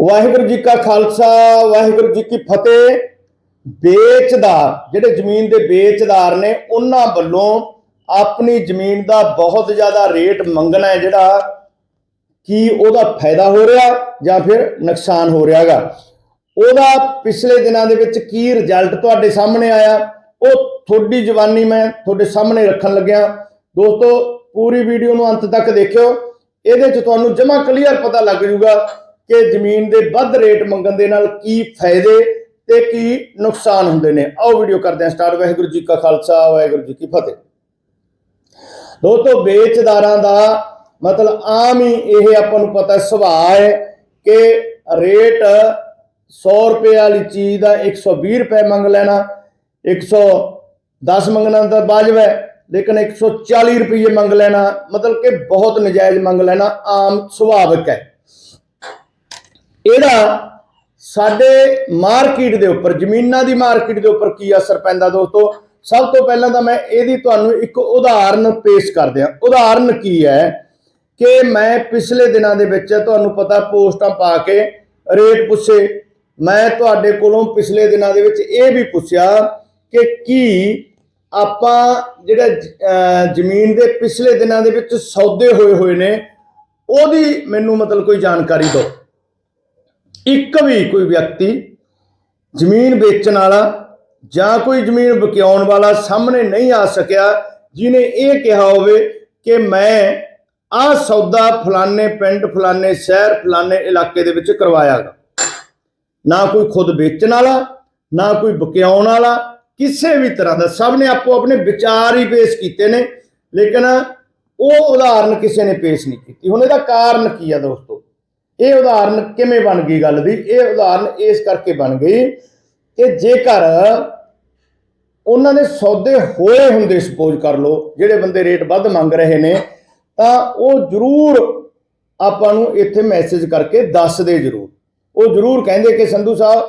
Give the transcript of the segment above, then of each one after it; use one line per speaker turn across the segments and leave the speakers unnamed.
ਵਾਹਿਗੁਰੂ ਜੀ ਕਾ ਖਾਲਸਾ, ਵਾਹਿਗੁਰੂ ਜੀ ਕੀ ਫਤਿਹ। ਵੇਚਦਾਰ, ਜਿਹੜੇ ਜ਼ਮੀਨ ਦੇ ਵੇਚਦਾਰ ਨੇ, ਉਹਨਾਂ ਵੱਲੋਂ ਆਪਣੀ ਜ਼ਮੀਨ ਦਾ ਬਹੁਤ ਜ਼ਿਆਦਾ ਰੇਟ ਮੰਗਣਾ ਹੈ, ਜਿਹੜਾ ਕੀ ਉਹਦਾ ਫਾਇਦਾ ਹੋ ਰਿਹਾ ਜਾਂ ਫਿਰ ਨੁਕਸਾਨ ਹੋ ਰਿਹਾਗਾ। ਉਹਦਾ ਪਿਛਲੇ ਦਿਨਾਂ ਦੇ ਵਿੱਚ ਕੀ ਰਿਜ਼ਲਟ ਤੁਹਾਡੇ ਸਾਹਮਣੇ ਆਇਆ, ਉਹ ਤੁਹਾਡੀ ਜਵਾਨੀ ਮੈਂ ਤੁਹਾਡੇ ਸਾਹਮਣੇ ਰੱਖਣ ਲੱਗਿਆ। ਦੋਸਤੋ, ਪੂਰੀ ਵੀਡੀਓ ਨੂੰ ਅੰਤ ਤੱਕ ਦੇਖਿਓ। ਇਹਦੇ 'ਚ ਤੁਹਾਨੂੰ ਜਮਾ ਕਲੀਅਰ ਪਤਾ ਲੱਗ ਜਾਊਗਾ ਕਿ ਜ਼ਮੀਨ ਦੇ ਵੱਧ ਰੇਟ ਮੰਗਣ ਦੇ ਨਾਲ ਕੀ ਫਾਇਦੇ ਤੇ ਕੀ ਨੁਕਸਾਨ ਹੁੰਦੇ ਨੇ। ਆਓ ਵੀਡੀਓ ਕਰਦੇ ਹਾਂ ਸਟਾਰਟ। ਵਾਹਿਗੁਰੂ ਜੀ ਕਾ ਖਾਲਸਾ, ਵਾਹਿਗੁਰੂ ਜੀ ਕੀ ਫਤਿਹ। ਦੋਸਤੋ, ਵੇਚਦਾਰਾਂ ਦਾ ਮਤਲਬ ਆਮ ਹੀ ਇਹ ਆਪਾਂ ਨੂੰ ਪਤਾ ਸੁਭਾਅ ਹੈ ਕਿ ਰੇਟ 100 ਰੁਪਏ ਵਾਲੀ ਚੀਜ਼ ਦਾ 120 ਰੁਪਏ ਮੰਗ ਲੈਣਾ 110 ਮੰਗਣਾ ਤਾਂ ਵਾਜਬ ਹੈ, ਲੇਕਿਨ 140 ਰੁਪਏ ਮੰਗ ਲੈਣਾ, ਮਤਲਬ ਕਿ ਬਹੁਤ ਨਜਾਇਜ਼ ਮੰਗ ਲੈਣਾ ਆਮ ਸੁਭਾਵਿਕ ਹੈ। ਇਹਦਾ ਸਾਡੇ ਮਾਰਕੀਟ ਦੇ ਉੱਪਰ, ਜ਼ਮੀਨਾਂ ਦੀ ਮਾਰਕੀਟ ਦੇ ਉੱਪਰ ਕੀ ਅਸਰ ਪੈਂਦਾ ਦੋਸਤੋ? ਸਭ ਤੋਂ ਪਹਿਲਾਂ ਤਾਂ ਮੈਂ ਇਹਦੀ ਤੁਹਾਨੂੰ ਇੱਕ ਉਦਾਹਰਨ ਪੇਸ਼ ਕਰ ਦਿਆਂ ਉਦਾਹਰਨ ਕੀ ਹੈ ਕਿ ਮੈਂ ਪਿਛਲੇ ਦਿਨਾਂ ਦੇ ਵਿੱਚ ਤੁਹਾਨੂੰ ਪਤਾ ਪੋਸਟਾਂ ਪਾ ਕੇ ਰੇਟ ਪੁੱਛੇ। ਮੈਂ ਤੁਹਾਡੇ ਕੋਲੋਂ ਪਿਛਲੇ ਦਿਨਾਂ ਦੇ ਵਿੱਚ ਇਹ ਵੀ ਪੁੱਛਿਆ ਕਿ ਕੀ ਆਪਾਂ ਜਿਹੜਾ ਜ਼ਮੀਨ ਦੇ ਪਿਛਲੇ ਦਿਨਾਂ ਦੇ ਵਿੱਚ ਸੌਦੇ ਹੋਏ ਹੋਏ ਨੇ, ਉਹਦੀ ਮੈਨੂੰ ਮਤਲਬ ਕੋਈ ਜਾਣਕਾਰੀ ਦਿਓ। ਇੱਕ ਵੀ ਕੋਈ ਵਿਅਕਤੀ ਜ਼ਮੀਨ ਵੇਚਣ ਵਾਲਾ ਜਾਂ ਕੋਈ ਜ਼ਮੀਨ ਵਿਕਿਆਉਣ ਵਾਲਾ ਸਾਹਮਣੇ ਨਹੀਂ ਆ ਸਕਿਆ ਜਿਨੇ ਇਹ ਕਿਹਾ ਹੋਵੇ ਕਿ ਮੈਂ ਆਹ ਸੌਦਾ ਫਲਾਣੇ ਪਿੰਡ, ਫਲਾਣੇ ਸ਼ਹਿਰ, ਫਲਾਣੇ ਇਲਾਕੇ ਦੇ ਵਿੱਚ ਕਰਵਾਇਆਗਾ। ਨਾ ਕੋਈ ਖੁਦ ਵੇਚਣ ਵਾਲਾ, ਨਾ ਕੋਈ ਵਿਕਿਆਉਣ ਵਾਲਾ, ਕਿਸੇ ਵੀ ਤਰ੍ਹਾਂ ਦਾ। ਸਭ ਨੇ ਆਪੋ ਆਪਣੇ ਵਿਚਾਰ ਹੀ ਪੇਸ਼ ਕੀਤੇ ਨੇ, ਲੇਕਿਨ ਉਹ ਉਦਾਹਰਨ ਕਿਸੇ ਨੇ ਪੇਸ਼ ਨਹੀਂ ਕੀਤੀ। ਹੁਣ ਇਹਦਾ ਕਾਰਨ ਕੀ ਆ ਦੋਸਤੋ? ਇਹ ਉਦਾਹਰਨ ਕਿਵੇਂ ਬਣ ਗਈ ਗੱਲ ਦੀ? ਇਹ ਉਦਾਹਰਨ ਇਸ ਕਰਕੇ ਬਣ ਗਈ ਕਿ ਜੇਕਰ ਉਹਨਾਂ ਦੇ ਸੌਦੇ ਹੋਏ ਹੁੰਦੇ ਸਪੋਜ਼ ਕਰ ਲਓ, ਜਿਹੜੇ ਬੰਦੇ ਰੇਟ ਵੱਧ ਮੰਗ ਰਹੇ ਨੇ, ਤਾਂ ਉਹ ਜ਼ਰੂਰ ਆਪਾਂ ਨੂੰ ਇੱਥੇ ਮੈਸੇਜ ਕਰਕੇ ਦੱਸ ਦੇ ਜ਼ਰੂਰ। ਉਹ ਜ਼ਰੂਰ ਕਹਿੰਦੇ ਕਿ ਸੰਧੂ ਸਾਹਿਬ,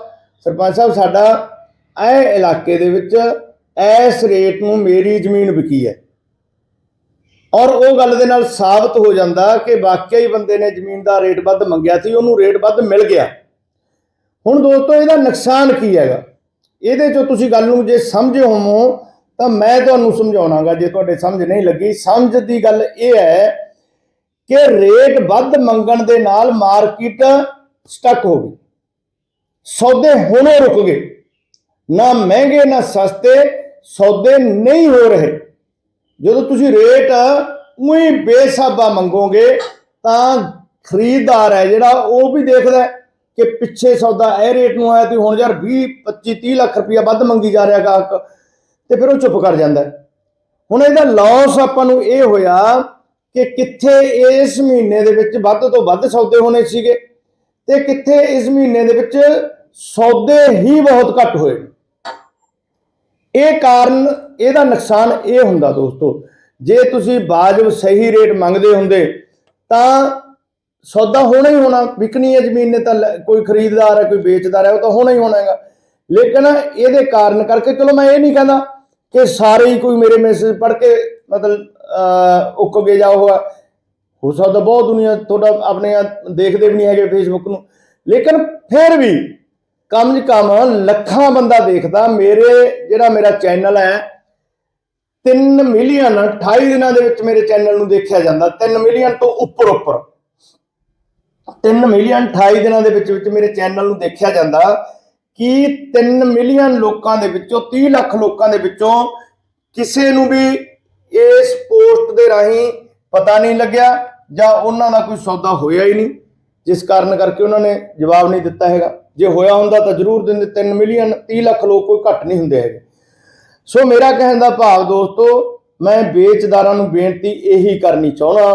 ਸਰਪੰਚ ਸਾਹਿਬ, ਸਾਡਾ ਇਹ ਇਲਾਕੇ ਦੇ ਵਿੱਚ ਇਸ ਰੇਟ ਨੂੰ ਮੇਰੀ ਜ਼ਮੀਨ ਵਿਕੀ ਹੈ। ਔਰ ਉਹ ਗੱਲ ਦੇ ਨਾਲ ਸਾਬਤ ਹੋ ਜਾਂਦਾ ਕਿ ਵਾਕਿਆ ਹੀ ਬੰਦੇ ਨੇ ਜ਼ਮੀਨ ਦਾ ਰੇਟ ਵੱਧ ਮੰਗਿਆ ਸੀ, ਉਹਨੂੰ ਰੇਟ ਵੱਧ ਮਿਲ ਗਿਆ। ਹੁਣ ਦੋਸਤੋ, ਇਹਦਾ ਨੁਕਸਾਨ ਕੀ ਹੈਗਾ? ਇਹਦੇ ਚੋਂ ਤੁਸੀਂ ਗੱਲ ਨੂੰ ਜੇ ਸਮਝੇ ਹੋਵੋ, ਤਾਂ ਮੈਂ ਤੁਹਾਨੂੰ ਸਮਝਾਉਣਾਗਾ, ਜੇ ਤੁਹਾਡੇ ਸਮਝ ਨਹੀਂ ਲੱਗੀ। ਸਮਝ ਦੀ ਗੱਲ ਇਹ ਹੈ ਕਿ ਰੇਟ ਵੱਧ ਮੰਗਣ ਦੇ ਨਾਲ ਮਾਰਕੀਟ ਸਟਕ ਹੋ ਗਈ। ਸੌਦੇ ਹੁਣੇ ਰੁਕ ਗਏ। ਨਾ ਮਹਿੰਗੇ, ਨਾ ਸਸਤੇ, ਸੌਦੇ ਨਹੀਂ ਹੋ ਰਹੇ। ਜਦੋਂ ਤੁਸੀਂ ਰੇਟ ਉਹੀ ਬੇਸਾਬਾ ਮੰਗੋਗੇ, ਤਾਂ ਖਰੀਦਦਾਰ ਹੈ ਜਿਹੜਾ, ਉਹ ਵੀ ਦੇਖਦਾ ਕਿ ਪਿੱਛੇ ਸੌਦਾ ਇਹ ਰੇਟ ਨੂੰ ਆਇਆ ਤੇ ਹੁਣ ਯਾਰ 20 25 30 ਲੱਖ ਰੁਪਇਆ ਵੱਧ ਮੰਗੀ ਜਾ ਰਿਹਾ ਗਾਹਕ, ਤੇ ਫਿਰ ਉਹ ਚੁੱਪ ਕਰ ਜਾਂਦਾ ਹੁਣ ਇਹਦਾ ਲਾਸ ਆਪਾਂ ਨੂੰ ਇਹ ਹੋਇਆ ਕਿ ਕਿੱਥੇ ਇਸ ਮਹੀਨੇ ਦੇ ਵਿੱਚ ਵੱਧ ਤੋਂ ਵੱਧ ਸੌਦੇ ਹੋਣੇ ਸੀਗੇ, ਤੇ ਕਿੱਥੇ ਇਸ ਮਹੀਨੇ ਦੇ ਵਿੱਚ ਸੌਦੇ ਹੀ ਬਹੁਤ ਘੱਟ ਹੋਏ। ਇਹ ਕਾਰਨ, ਇਹਦਾ ਨੁਕਸਾਨ ਇਹ ਹੁੰਦਾ ਦੋਸਤੋ, ਜੇ ਤੁਸੀਂ ਬਾਜਬ ਸਹੀ ਰੇਟ ਮੰਗਦੇ ਹੁੰਦੇ, ਤਾਂ ਸੌਦਾ ਹੋਣਾ ਹੀ ਹੋਣਾ, ਵਿਕਣੀ ਹੈ ਜ਼ਮੀਨ ਨੇ ਤਾਂ ਲੈ- ਕੋਈ ਖਰੀਦਦਾਰ ਹੈ, ਕੋਈ ਵੇਚਦਾਰ ਹੈ, ਉਹ ਤਾਂ ਹੋਣਾ ਹੀ ਹੋਣਾ ਹੈਗਾ। ਲੇਕਿਨ ਇਹਦੇ ਕਾਰਨ ਕਰਕੇ, ਚਲੋ ਮੈਂ ਇਹ ਨਹੀਂ ਕਹਿੰਦਾ ਕਿ ਸਾਰੇ ਹੀ ਕੋਈ ਮੇਰੇ ਮੈਸੇਜ ਪੜ੍ਹ ਕੇ ਮਤਲਬ ਉੱਕ ਗਏ ਜਾਂ ਹੋ ਸਕਦਾ ਬਹੁਤ ਦੁਨੀਆ ਤੁਹਾਡਾ ਆਪਣੇ ਦੇਖਦੇ ਵੀ ਨਹੀਂ ਹੈਗੇ ਫੇਸਬੁੱਕ ਨੂੰ। ਲੇਕਿਨ ਫਿਰ ਵੀ ਕਮ ਸੇ ਕਮ, ਲੱਖਾਂ ਬੰਦਾ ਦੇਖਦਾ, ਮੇਰੇ ਜਿਹੜਾ ਮੇਰਾ ਚੈਨਲ ਹੈ 3 ਮਿਲੀਅਨ 28 ਦਿਨਾਂ ਦੇ ਵਿੱਚ ਮੇਰੇ ਚੈਨਲ ਨੂੰ ਦੇਖਿਆ ਜਾਂਦਾ 3 ਮਿਲੀਅਨ ਤੋਂ ਉੱਪਰ ਉੱਪਰ। 3 ਮਿਲੀਅਨ 28 ਦਿਨਾਂ ਦੇ ਵਿੱਚ ਵਿੱਚ ਮੇਰੇ ਚੈਨਲ ਨੂੰ ਦੇਖਿਆ ਜਾਂਦਾ ਕਿ 3 ਮਿਲੀਅਨ ਲੋਕਾਂ ਦੇ ਵਿੱਚੋਂ 30 ਲੱਖ ਲੋਕਾਂ ਦੇ ਵਿੱਚੋਂ ਕਿਸੇ ਨੂੰ ਵੀ ਇਸ ਪੋਸਟ ਦੇ ਰਾਹੀਂ ਪਤਾ ਨਹੀਂ ਲੱਗਿਆ ਜਾਂ ਉਹਨਾਂ ਦਾ ਕੋਈ ਸੌਦਾ ਹੋਇਆ ਹੀ ਨਹੀਂ। ਜਿਸ ਕਾਰਨ ਕਰਕੇ ਉਹਨਾਂ ਨੇ ਜਵਾਬ ਨਹੀਂ ਦਿੱਤਾ ਹੈਗਾ। ਜੇ ਹੋਇਆ ਹੁੰਦਾ ਤਾਂ ਜ਼ਰੂਰ ਦਿੰਦੇ 3 ਮਿਲੀਅਨ 30 ਲੱਖ ਲੋਕ ਕੋਈ ਘੱਟ ਨਹੀਂ ਹੁੰਦੇ ਹੈਗੇ। ਸੋ ਮੇਰਾ ਕਹਿਣ ਦਾ ਭਾਵ ਦੋਸਤੋ ਮੈਂ ਵੇਚਦਾਰਾਂ ਨੂੰ ਬੇਨਤੀ ਇਹੀ ਕਰਨੀ ਚਾਹਣਾ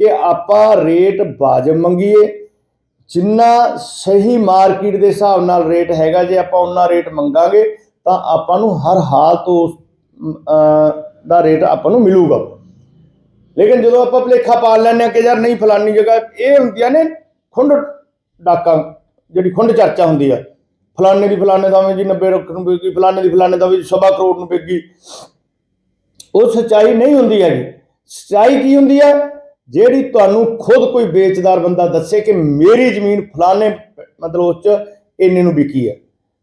ਕਿ ਆਪਾਂ ਰੇਟ ਵਾਜਬ ਮੰਗੀਏ। ਜਿੰਨਾ ਸਹੀ ਮਾਰਕੀਟ ਦੇ ਹਿਸਾਬ ਨਾਲ ਰੇਟ ਹੈਗਾ ਜੇ ਆਪਾਂ ਉਹਨਾਂ ਰੇਟ ਮੰਗਾਂਗੇ ਤਾਂ ਆਪਾਂ ਨੂੰ ਹਰ ਹਾਲ ਤੋਂ ਉਸ, ਦਾ ਰੇਟ ਆਪਾਂ ਨੂੰ ਮਿਲੂਗਾ। ਲੇਕਿਨ ਜਦੋਂ ਆਪਾਂ ਭਲੇਖਾ ਪਾਲ ਲੈਂਦੇ ਆ ਕਿ ਯਾਰ ਨਹੀਂ ਫਲਾਨੀ ਜਗ੍ਹਾ ਇਹ ਹੁੰਦੀਆਂ ਨੇ ਖੁੰਡ ਡਾਕਾ, ਜਿਹੜੀ ਖੁੰਡ ਚਰਚਾ ਹੁੰਦੀ ਆ। ਫਲਾਣੇ ਦੀ ਫਲਾਣੇ ਦਾ ਜੀ 90 ਲੱਖ ਨੂੰ ਵਿਕੀ ਫਲਾਣੇ ਦੀ ਫਲਾਣੇ ਦਾ ਵੀ ਸਵਾ ਕਰੋੜ ਨੂੰ ਵਿਕੀ ਉਹ ਸੱਚਾਈ ਨਹੀਂ ਹੁੰਦੀ ਹੈਗੀ। ਸੱਚਾਈ ਕੀ ਹੁੰਦੀ ਹੈ ਜਿਹੜੀ ਤੁਹਾਨੂੰ ਖੁਦ ਕੋਈ ਵੇਚਦਾਰ ਬੰਦਾ ਦੱਸੇ ਕਿ ਮੇਰੀ ਜ਼ਮੀਨ ਫਲਾਣੇ, ਮਤਲਬ ਉਸ ਚ ਇੰਨੇ ਨੂੰ ਵਿਕੀ ਹੈ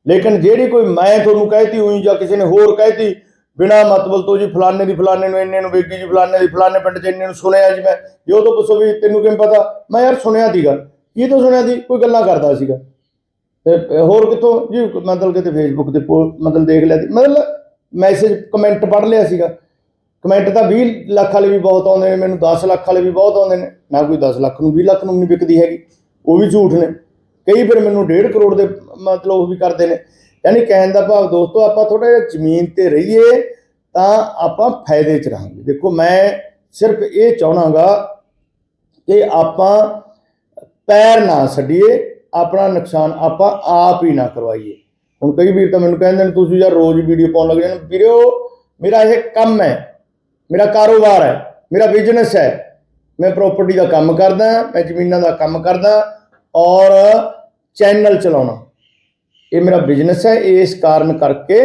ਲੇਕਿਨ ਜਿਹੜੀ ਕੋਈ ਮੈਂ ਤੁਹਾਨੂੰ ਕਹਿਤੀ ਹੋਈ ਜਾਂ ਕਿਸੇ ਨੇ ਹੋਰ ਕਹਿਤੀ, ਬਿਨਾ ਮਤਲਬ ਤੋਂ ਜੀ ਫਲਾਣੇ ਦੀ ਫਲਾਣੇ ਨੂੰ ਇੰਨੇ ਨੂੰ ਵਿਕੀ ਜੀ, ਫਲਾਣੇ ਦੀ ਫਲਾਣੇ ਪਿੰਡ 'ਚ ਇੰਨੇ ਨੂੰ ਸੁਣਿਆ ਜੀ ਮੈਂ। ਜੇ ਉਹ ਤੋਂ ਪੁੱਛੋ ਵੀ ਤੈਨੂੰ ਕਿਵੇਂ ਪਤਾ? ਮੈਂ ਯਾਰ ਸੁਣਿਆ ਸੀਗਾ। ਕੀ ਤੋਂ ਸੁਣਿਆ ਸੀ, ਕੋਈ ਗੱਲਾਂ ਕਰਦਾ ਸੀਗਾ। ਤੇ ਹੋਰ ਕਿੱਥੋਂ? ਜੀ, ਮਤਲਬ ਕਿਤੇ ਫੇਸਬੁੱਕ ਤੇ ਪੋ- ਮਤਲਬ ਦੇਖ ਲਿਆ ਸੀ। ਮਤਲਬ ਮੈਸੇਜ ਕਮੈਂਟ ਪੜ੍ਹ ਲਿਆ ਸੀਗਾ। ਕਮੈਂਟ ਤਾਂ 20 ਲੱਖ ਵਾਲੇ ਵੀ ਬਹੁਤ ਆਉਂਦੇ ਨੇ, ਮੈਨੂੰ 10 ਲੱਖ ਵਾਲੇ ਵੀ ਬਹੁਤ ਆਉਂਦੇ ਨੇ। ਨਾ ਕੋਈ 10 ਲੱਖ ਨੂੰ 20 ਲੱਖ ਨੂੰ ਨਹੀਂ ਵਿਕਦੀ ਹੈਗੀ। ਉਹ ਵੀ ਝੂਠ ਨੇ। ਕਈ ਫਿਰ ਮੈਨੂੰ 1.5 ਕਰੋੜ ਦੇ ਮਤਲਬ ਉਹ ਵੀ ਕਰਦੇ ਨੇ। ਯਾਨੀ ਕਹਿਣ ਦਾ ਭਾਵ, ਦੋਸਤੋ, ਆਪਾਂ ਥੋੜਾ ਜਿਹਾ ਜ਼ਮੀਨ ਤੇ ਰਹੀਏ, ਤਾਂ ਆਪਾਂ ਫਾਇਦੇ 'ਚ ਰਹਾਂਗੇ। ਦੇਖੋ, ਮੈਂ ਸਿਰਫ ਇਹ ਚਾਹਣਾਗਾ ਕਿ ਆਪਾਂ ਪੈਰ ਨਾ ਛੱਡੀਏ, ਆਪਣਾ ਨੁਕਸਾਨ ਆਪਾਂ ਆਪ ਹੀ ਨਾ ਕਰਵਾਈਏ। ਹੁਣ ਕਈ ਵੀਰ ਤਾਂ ਮੈਨੂੰ ਕਹਿੰਦੇ ਨੇ, ਤੁਸੀਂ ਯਾਰ ਰੋਜ਼ ਵੀਡੀਓ ਪਾਉਣ ਲੱਗ ਜਾਂਦੇ ਵੀਰੋ, ਮੇਰਾ ਇਹ ਕੰਮ ਹੈ, ਮੇਰਾ ਕਾਰੋਬਾਰ ਹੈ, ਮੇਰਾ ਬਿਜ਼ਨਸ ਹੈ। ਮੈਂ ਪ੍ਰਾਪਰਟੀ ਦਾ ਕੰਮ ਕਰਦਾ, ਮੈਂ ਜ਼ਮੀਨਾਂ ਦਾ ਕੰਮ ਕਰਦਾ ਔਰ ਚੈਨਲ ਚਲਾਉਣਾ। ਇਹ ਮੇਰਾ ਬਿਜ਼ਨਸ ਹੈ ਇਸ ਕਾਰਨ ਕਰਕੇ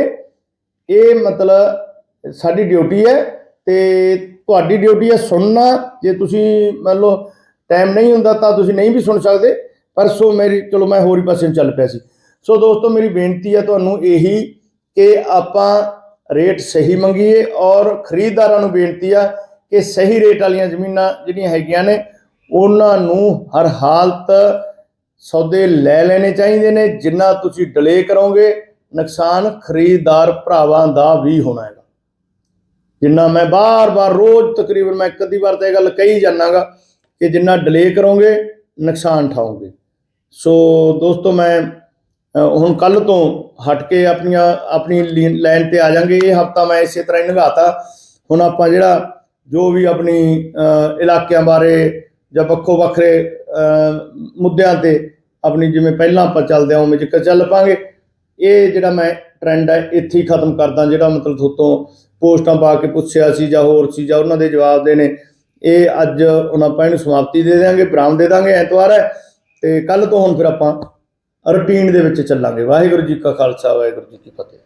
ਇਹ ਮਤਲਬ ਸਾਡੀ ਡਿਊਟੀ ਹੈ ਤੇ ਤੁਹਾਡੀ ਡਿਊਟੀ ਹੈ ਸੁਣਨਾ। ਜੇ ਤੁਸੀਂ ਮੰਨ ਲਓ ਟਾਈਮ ਨਹੀਂ ਹੁੰਦਾ ਤਾਂ ਤੁਸੀਂ ਨਹੀਂ ਵੀ ਸੁਣ ਸਕਦੇ, ਪਰ ਸੋ ਮੇਰੀ, ਚਲੋ ਮੈਂ ਹੋਰ ਹੀ ਪਾਸੇ ਨੂੰ ਚੱਲ ਪਿਆ ਸੀ। ਸੋ ਦੋਸਤੋ, ਮੇਰੀ ਬੇਨਤੀ ਹੈ ਤੁਹਾਨੂੰ ਇਹੀ ਕਿ ਆਪਾਂ ਰੇਟ ਸਹੀ ਮੰਗੀਏ ਔਰ ਖਰੀਦਦਾਰਾਂ ਨੂੰ ਬੇਨਤੀ ਆ ਕਿ ਸਹੀ ਰੇਟ ਵਾਲੀਆਂ ਜ਼ਮੀਨਾਂ ਜਿਹੜੀਆਂ ਹੈਗੀਆਂ ਨੇ, ਉਹਨਾਂ ਨੂੰ ਹਰ ਹਾਲਤ ਸੌਦੇ ਲੈ ਲੈਣੇ ਚਾਹੀਦੇ ਨੇ, ਜਿੰਨਾ ਤੁਸੀਂ ਡਿਲੇ ਕਰੋਗੇ, ਨੁਕਸਾਨ ਖਰੀਦਦਾਰ ਭਰਾਵਾਂ ਦਾ ਵੀ ਹੋਣਾ ਹੈਗਾ। ਜਿੰਨਾ ਮੈਂ ਬਾਰ-ਬਾਰ, ਰੋਜ਼ ਤਕਰੀਬਨ ਮੈਂ ਇੱਕ ਅੱਧੀ ਵਾਰ ਤਾਂ ਇਹ ਗੱਲ ਕਹੀ ਜਾਣਾਗਾ ਕਿ ਜਿੰਨਾ ਡਿਲੇ ਕਰੋਗੇ, ਨੁਕਸਾਨ ਠਾਓਗੇ। ਸੋ ਦੋਸਤੋ, ਮੈਂ ਹੁਣ ਕੱਲ ਤੋਂ ਹਟ ਕੇ ਆਪਣੀਆਂ, ਆਪਣੀ ਲਾਈਨ ਤੇ ਆ ਜਾਾਂਗੇ ਇਹ ਹਫਤਾ ਮੈਂ ਇਸੇ ਤਰ੍ਹਾਂ ਹੀ ਨਿਗਾਤਾ ਹੁਣ ਆਪਾਂ ਜਿਹੜਾ ਜੋ ਵੀ ਆਪਣੀ ਇਲਾਕਿਆਂ ਬਾਰੇ ਜਾਂ ਵੱਖੋ ਵੱਖਰੇ ਮੁੱਦਿਆਂ ਤੇ ਆਪਣੀ ਜਿਵੇਂ ਪਹਿਲਾਂ ਆਪਾਂ ਚੱਲਦੇ ਆਂ, ਉਵੇਂ ਜਿੱਕ ਚੱਲ ਪਾਂਗੇ। ਇਹ ਜਿਹੜਾ ਮੈਂ ਟ੍ਰੈਂਡ ਹੈ ਇੱਥੇ ਹੀ ਖਤਮ ਕਰਦਾ, ਜਿਹੜਾ ਮਤਲਬ ਤੁਹਾਤੋਂ ਪੋਸਟਾਂ ਪਾ ਕੇ ਪੁੱਛਿਆ ਸੀ ਜਾਂ ਹੋਰ ਸੀ ਜਾਂ ਉਹਨਾਂ ਦੇ ਜਵਾਬ ਦੇ ਨੇ ਇਹ ਅੱਜ ਹੁਣ ਆਪਾਂ ਇਹਨੂੰ ਸਮਾਪਤੀ ਦੇ ਦੇਵਾਂਗੇ ਬਰਾਮ ਦੇ ਦਾਂਗੇ ਐਤਵਾਰ ਹੈ ਤੇ ਕੱਲ ਤੋਂ ਹੁਣ ਫਿਰ ਆਪਾਂ ਰੁਟੀਨ ਦੇ ਵਿੱਚ ਚੱਲਾਂਗੇ। ਵਾਹਿਗੁਰੂ ਜੀ ਕਾ ਖਾਲਸਾ, ਵਾਹਿਗੁਰੂ ਜੀ ਕੀ ਫਤਿਹ।